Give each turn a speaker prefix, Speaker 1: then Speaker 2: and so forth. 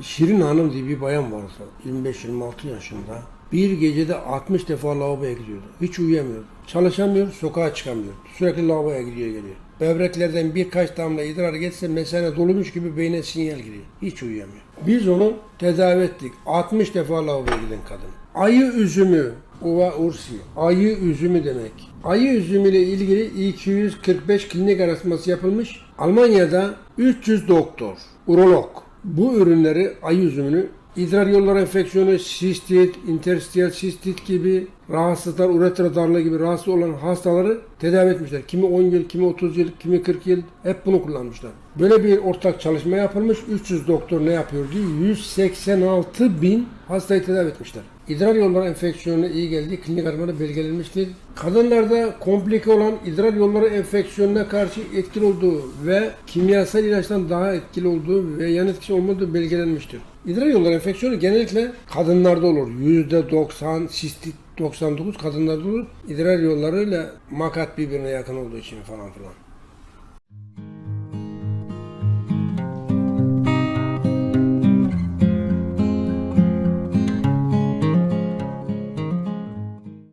Speaker 1: Şirin Hanım diye bir bayan vardı. 25-26 yaşında. Bir gecede 60 defa lavaboya gidiyordu. Hiç uyuyamıyordu. Çalışamıyor, sokağa çıkamıyor. Sürekli lavaboya gidiyor geliyor. Böbreklerden birkaç damla idrar geçse mesane dolmuş gibi beyne sinyal giriyor. Hiç uyuyamıyor. Biz onu tedavi ettik. 60 defa lavaboya giden kadın. Ayı üzümü, uva ursi, ayı üzümü demek. Ayı üzümü ile ilgili 245 klinik araştırması yapılmış. Almanya'da 300 doktor, urolog bu ürünleri ayı üzümünü idrar yolları enfeksiyonu, sistit, interstitial sistit gibi rahatsızlıklar, uretra darlığı gibi rahatsız olan hastaları tedavi etmişler. Kimi 10 yıl, kimi 30 yıl, kimi 40 yıl hep bunu kullanmışlar. Böyle bir ortak çalışma yapılmış. 300 doktor ne yapıyor diye 186 bin hastayı tedavi etmişler. İdrar yolları enfeksiyonuna iyi geldiği klinik araştırmada belgelenmiştir. Kadınlarda komplike olan idrar yolları enfeksiyonuna karşı etkili olduğu ve kimyasal ilaçtan daha etkili olduğu ve yan etkisi olmadığı belgelenmiştir. İdrar yolları enfeksiyonu genellikle kadınlarda olur. %90 sistit 99 kadınlarda olur. İdrar yollarıyla makat birbirine yakın olduğu için falan filan.